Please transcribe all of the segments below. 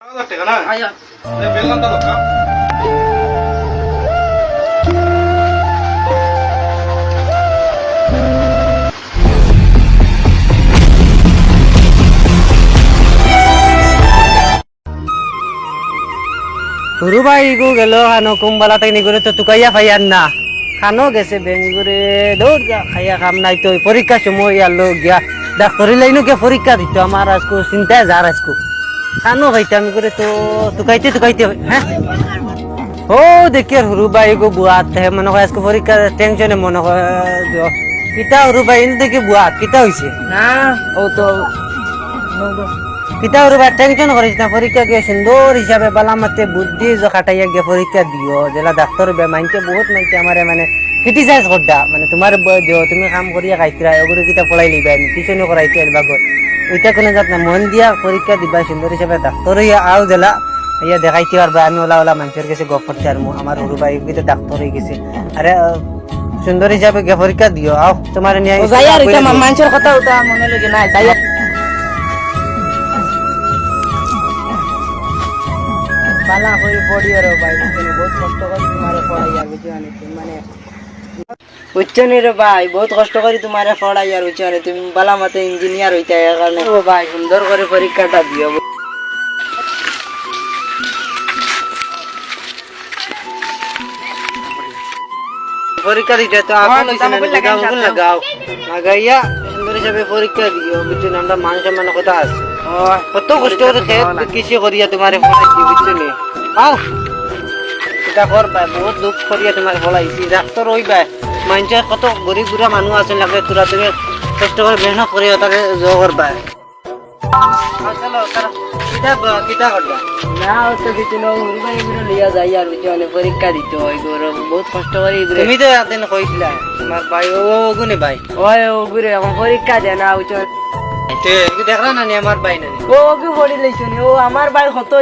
না সরু ভাই গো গেল খানো কুম্বালা তাই করে তো তুকাইয়া ফাইয়ার না। খানো গেছে বেঙ্গি করে দৌড় যা খাইয়া খাম নাই তো পরীক্ষা সময় ইয়ার লোক গিয়া। ডাক্তারি লাইনো কে পরীক্ষা দিত? আমার আজকো চিন্তায় যার আজকো। খাইতে আমি করে তো তুকাইতে তুকাইতে হ্যাঁ? ও দেখি আর সরু ভাই গো বুয়াত হে মনে হয় আজকে পরীক্ষা টেনশনে মনে হয় কিতা ভাই এনে দেখি বুয়াত কিতা হইছে? না। ও তো কিতা করবা টেনশন করিস না পরীক্ষা গিয়ে সুন্দর হিসাবে বালামাতে বুদ্ধি যে খাটাইয়া গিয়ে পরীক্ষা দিও। যেলা ডাক্তার বে মানছে বহুত মানছে আমারে মানে ক্রিটিসাইজ করদা। মানে তোমার দিও তুমি কাম করিয়া খাইছিলা ওগুলো কিতা পড়াই লিবা টিউশনও করাইতে আনবা গো। ওইটা কোনো যাত না। মন দিয়া পরীক্ষা দিবা, সুন্দর হিসাবে ডাক্তার হইয়া আও জেলা ইয়া দেখাইতে পারবা আমি ওলা ওলা মানুষের কাছে গপ করতে আর আমার সরু ভাই কিন্তু ডাক্তার হয়ে গেছে। আরে সুন্দর হিসাবে গিয়ে পরীক্ষা দিও। আও তোমার নিয়ে মানুষের কথা ওটা মনে লাগে না যাই হয়ে পড়ি আর ভাই বহুত কষ্ট করে তোমারে পড়াই আর বুঝছেন মানে বুঝছেন রে ভাই বহুত কষ্ট করে তোমার পড়াই আর বুঝছেন তুমি বালা মতে ইঞ্জিনিয়ার হইতে কারণে। ও ভাই সুন্দর করে পরীক্ষাটা দিও। পরীক্ষা দিতে তো আগুন লাগাও আগুন লাগাও। লাগাইয়া সুন্দর হিসাবে পরীক্ষা দিও। বুঝছেন আমরা মান সম্মান কথা আছে। কত কষ্ট করে খেত কৃষি করিয়া তোমারে পড়াইছি বুঝছেন আও। এটা করবা বহুত দুঃখ করিয়া তোমার পড়াইছি ডাক্তার হইবা মানুষের কত গরিব গুড়া মানুষ আছে লাগে তোরা তুমি কষ্ট করে মেহনত করিয়া তাকে জো করবা চলো তারা কিতাব কিতাব করবা না ও তো কিছু না উড়বাই এগুলো লিয়া যাই আর পরীক্ষা দিতে হয় গরম বহুত কষ্ট করে এগুলো তুমি তো একদিন কইছিলা তোমার ভাই ও গুনে ভাই ওই পরীক্ষা দেয় না বুঝছেন দেখলা না আমার ভাই না? ও ওকে পড়ি লইছনি ও আমার ভাই কত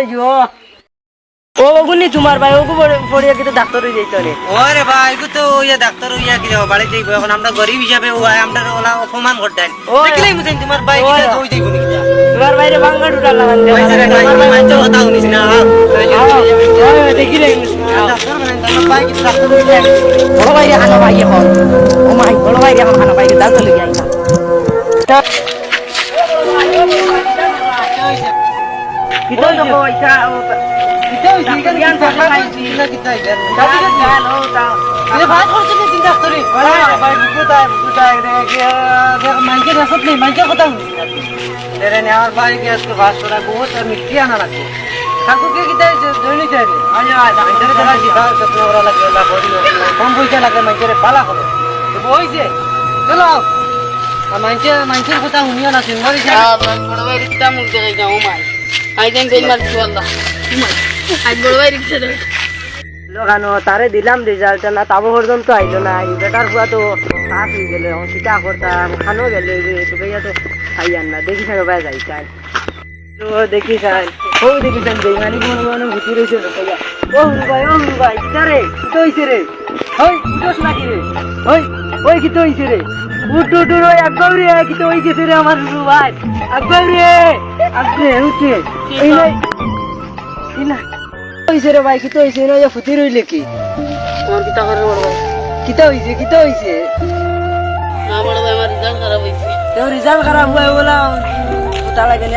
ও ওগুনি তোমার ভাই ওকে পড়িয়া কিন্তু ডাক্তার হয়ে যাইতো রে। ওরে ভাই গো তো ইয়া ডাক্তার ইয়া কি যাব বাড়ি যাইবো। এখন আমরা গরিব হিসাবে ও আয়, আমরা ওলা অপমান করতেন। দেখলেই বুঝেন তোমার ভাই। কিটা কই যাইবো নাকি তোমার বাইরে বাঙ্গা ঢুকাল লাগান ভাই সারা ভাই মানছো কথা শুনিস না। দেখি রে। ডাক্তার বানাই তোমার ভাই কি ডাক্তার হইছে বড় ভাই খানো ভাই এখন। ও মাই বড় ভাই ভাই লই তো পয়সা কি না কিটা হইছে এ ভাই না ডাক্তারে ভাই বুকুতা রে কি না রে নে আমার ভাই কি আজকে ভাস কম পয়সা লাগে মাইকে রে পালা তো হইছে? চলো। আর মাইকে কথা শুনিও না হিসাবে বড় মুখ দেখে যাও মাই। আই বেল মারছি লোকানো তারে দিলাম রেজাল্ট না তাবো পর্যন্ত আইলো না। বেটার পুয়া তো পাস হয়ে গেলে চিটা করতাম খানো গেলে তো ভাইয়া তো খাইয়ান না। দেখি থাকে ভাই যাই চাই। তো দেখি চাই। ও দেখি চাই। যাই মানে মনে ঘুটি রয়েছে ও ভাই ও ভাই কিতা রে কিতো হইছে রে ওই কিতোস নাকি রে ওই ওই কিতো হইছে রে উঠ উঠ ওই একবার রে কিতো হইছে রে আমার ভাই একবার রে আগে উঠে। এই না। হইছে রে ভাই কিতা হইছে? না ফুটি রইলে কি? আমার কিতা করে বড় ভাই? কিতা হইছে কিতা হইছে? না বড় ভাই আমার রেজাল্ট খারাপ হয়েছে তেও রেজাল্ট খারাপ হয় বলা।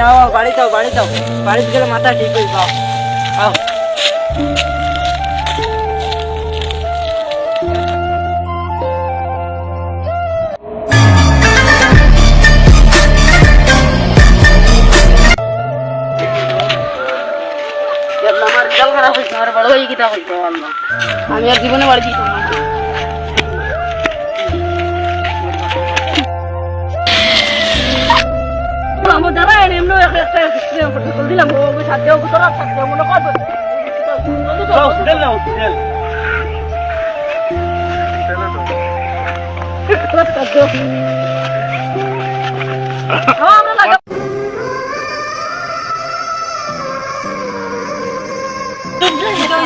আও বাড়ি যাও বাড়ি যাও। বাড়িতে গেলে মাথা ঠিক হইব আও। হইতো আল্লাহ আমি আর জীবনে বাড়ি না। আমার দ্বারা এমনি একটা দিলাম। সাথে তোরা মনে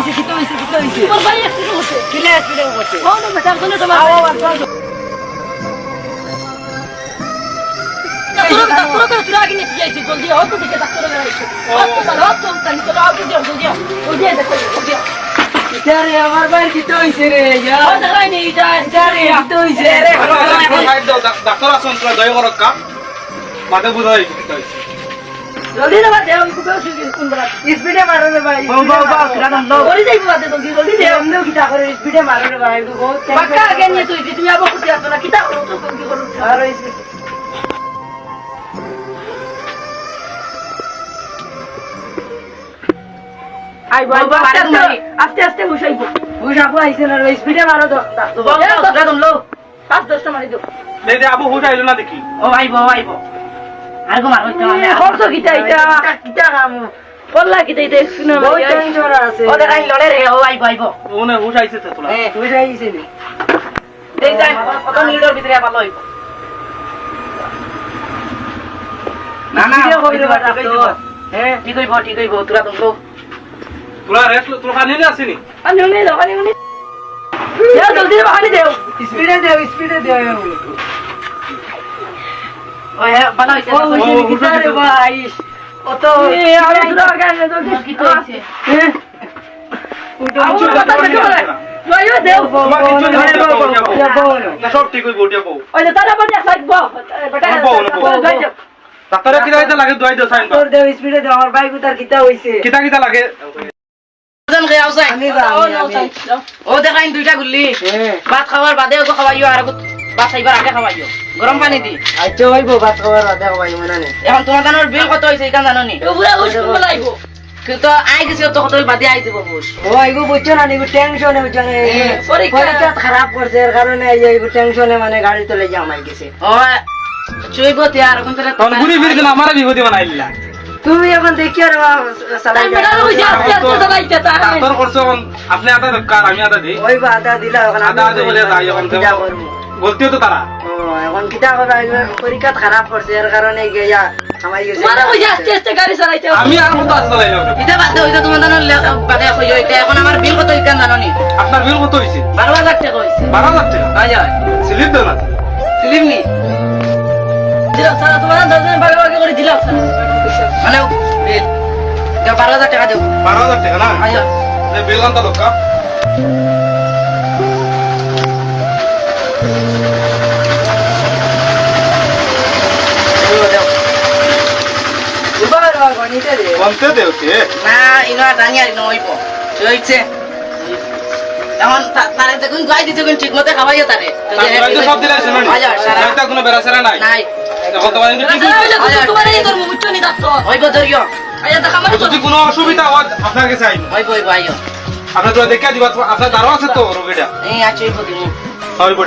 হইছে কিতা হইছে কিতা হইছে ডাক্তার তো ইয়া তোরা দয়া করক কা মাথা বুঝাই দিতে হইছে জলদি না বাদে আমি কুবে শুকি কোন বলা স্পিডে মারো রে ভাই বাউ বাউ বাউ দাও। জলদি যাইবো বাদে জলদি জলদি দে এমনিও কিটা করে স্পিডে মারো রে ভাই তো বহুত বাক্কা আগে নিয়ে তুই তুমি আবার কুটি আসো না কিতা করো তো কি করো? আর হইছে আই বল আস্তে আস্তে আস্তে আস্তে বসাইবো বুঝাবো আইছে না স্পিডে মারো তো। তোরা দম পাঁচ দশটা মারি দাও। এই যে আবু হুট না দেখি। ও আইবো আইবো। আর গো মারো তো আমি করছ কিতা এটা? কিতা কাম বললা কিতা এটা শুনে বহুত টেনশন আছে। ও দেখাই লড়ে রে ও আইবো আইবো। ওনে হুট আইছে তো তোরা হ্যাঁ বুঝা আইছে নি। দেই যাই কত নিডর ভিতরে ভালো হইবো না না হইল কইরে ঠিক হইবো হ্যাঁ। ঠিক হইবো ঠিক হইবো তোরা দম লো তোরা রেস্ট তোরা খানি না আসেনি? আমি উনি দাও জলদি বাহানি দেও স্পিডে দেও স্পিডে দেও। তারা বাদে সাইবো বেটা বউ, বউ। ডাক্তারে কি দাইতে লাগে দোয়াই দিও সাইন তোর দেও স্পিডে দেও আমার বাইক উতার হইছে। কিতা কিতা লাগে? ও দেখাইন দুইটা গুল্লি। হ্যাঁ। ভাত খাওয়ার বাদে খাওয়াইও আর খাইবার আগে খাওয়াইও গরম পানি দি। আচ্ছা হইব বাস খাবার রাতে ভাই এখন তোমার জানোর বিল কত হয়েছে এটা জানো নি? ও উস বলাইবো কিন্তু আই গেছে তো কত বাদে আই দিব বুঝ। ও আইগো বুঝছ না নিগো টেনশনে বুঝছ হ্যাঁ, পরীক্ষা। খারাপ করছে এর কারণে এই আইগো টেনশনে মানে গাড়ি চলে যাম আই গেছে ও চুইব তে আর কোন তখন ঘুরি ফিরি দিন আমার বিপদে বানাইলা তুমি এখন দেখি আর করছে আপনি আদা দরকার আমি আদা দিই ওই আদা দিলা এখন আদা এখন বলতেও তো তারা। এখন কিটা আইগো পরীক্ষা খারাপ করছে এর কারণে গিয়া আমার গাড়ি চালাইতে আমি আর মতো এটা বাদে হইতো তোমার জানোর বাদে কইও এটা এখন আমার বিল কত ইকান জানো আপনার বিল কত হয়েছে বারো হাজার টাকা হয়েছে বারো হাজার টাকা? স্লিপ দেও না? দিলাম সারা তোমার দশজন ভাগে ভাগে করে দিলাম মানে বিল বারো হাজার টাকা দেও বারো হাজার টাকা না? এই বিল আনতা দরকার বলতে দেওতে না ইনো আর জানি আর ইনো হইব চলছে এখন তারে দেখুন গাই দিতে কোন ঠিক মতো খাওয়াইও তারে সব দিলে হয় হয় এটা কোনো বেড়াছেরা নাই নাই এখন তোমার কিন্তু কি তোমার এই তোর মুচ্ছ নি দাঁত হইব ধরিও আয়া দেখা মানে যদি কোনো অসুবিধা হয় আপনার কাছে আইন হইব আইও আপনার তো দেখে দিবা আপনার দ্বারও আছে তো রোগীটা এই আছে হইব দিমু হইব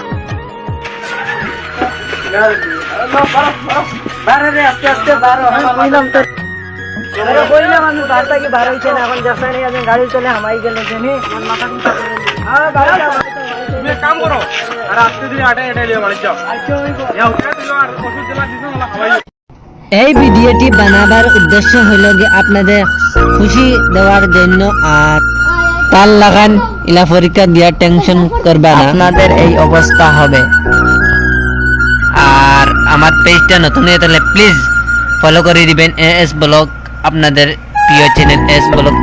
বারো রে আস্তে আস্তে বারো আমি কইলাম তো আরে কইলাম আমি বার থেকে না? এখন যাচ্ছে না আমি গাড়ি চলে হামাই গেল জানি। আমার মাথা চিন্তা করে হ্যাঁ গাড়ি তুমি এক কাম করো আর আজকে দিন আটে এটাই লিয়ে বাড়ি যাও। আচ্ছা এই ভিডিওটি বানাবার উদ্দেশ্য হইল যে আপনাদের খুশি দেওয়ার জন্য আর তার লাগান ইলা পরীক্ষা দেওয়ার টেনশন করবা না। আপনাদের এই অবস্থা হবে। আর আমার পেজটা নতুন হয়ে তাহলে প্লিজ ফলো করে দিবেন এ এস ব্লগ আপনাদের প্রিয় channel S blog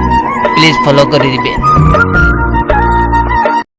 please follow করে দিবেন।